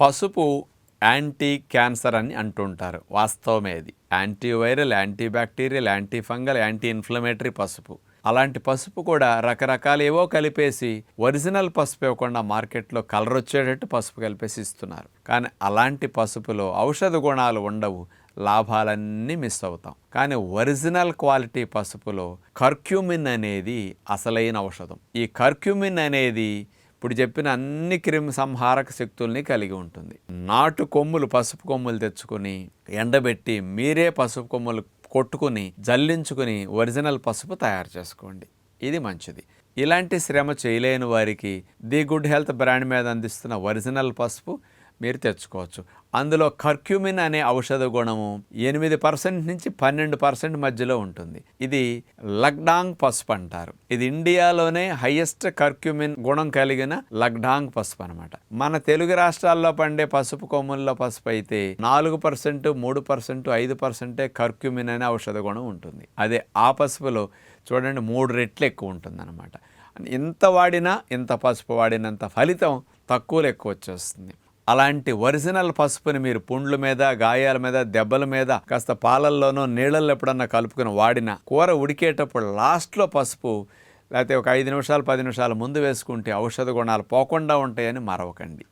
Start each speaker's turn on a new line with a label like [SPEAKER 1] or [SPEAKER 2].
[SPEAKER 1] పసుపు anti cancer అని అంటుంటారు. వాస్తవమే అది antiviral anti bacterial anti fungal anti inflammatory పసుపు. అలాంటి పసుపు కూడా రకరకాల ఏవో కలిపేసి ఒరిజినల్ పసుపు ఇవ్వకుండా మార్కెట్లో కలర్ వచ్చేటట్టు పసుపు కలిపేసి ఇస్తున్నారు. కానీ అలాంటి పసుపులో ఔషధ గుణాలు ఉండవు. లాభాలన్నీ మిస్ అవుతాం. కానీ ఒరిజినల్ క్వాలిటీ పసుపులో కర్క్యూమిన్ అనేది అసలైన ఔషధం. ఈ కర్క్యూమిన్ అనేది ఇప్పుడు చెప్పిన అన్ని క్రిమి సంహారక శక్తుల్ని కలిగి ఉంటుంది. నాటు కొమ్ములు పసుపు కొమ్ములు తెచ్చుకొని ఎండబెట్టి మీరే పసుపు కొమ్ములు కొట్టుకుని జల్లించుకుని ఒరిజినల్ పసుపు తయారు చేసుకోండి. ఇది మంచిది. ఇలాంటి శ్రమ చేయలేని వారికి ది గుడ్ హెల్త్ బ్రాండ్ మీద అందిస్తున్న ఒరిజినల్ పసుపు మీరు తెచ్చుకోవచ్చు. అందులో కర్క్యూమిన్ అనే ఔషధ గుణము ఎనిమిది పర్సెంట్ నుంచి పన్నెండు పర్సెంట్ మధ్యలో ఉంటుంది. ఇది లగ్డాంగ్ పసుపు అంటారు. ఇది ఇండియాలోనే హైయెస్ట్ కర్క్యూమిన్ గుణం కలిగిన లగ్డాంగ్ పసుపు అనమాట మన తెలుగు రాష్ట్రాల్లో పండే పసుపు కొమ్ముల్లో పసుపు అయితే నాలుగు పర్సెంట్ మూడు పర్సెంట్ ఐదు పర్సెంటే కర్క్యూమిన్ అనే ఔషధ గుణం ఉంటుంది. అదే ఆ పసుపులో చూడండి మూడు రెట్లు ఎక్కువ ఉంటుంది ఇంత వాడినా ఇంత పసుపు వాడినంత ఫలితం తక్కువలో ఎక్కువ వచ్చేస్తుంది. అలాంటి ఒరిజినల్ పసుపుని మీరు పుండ్ల మీద గాయాల మీద దెబ్బల మీద కాస్త పాలల్లోనో నీళ్ళల్లో ఎప్పుడన్నా కలుపుకుని వాడిన కూర ఉడికేటప్పుడు లాస్ట్లో పసుపు లేకపోతే ఒక ఐదు నిమిషాలు పది నిమిషాలు ముందు వేసుకుంటే ఔషధ గుణాలు పోకుండా ఉంటాయని మరవకండి.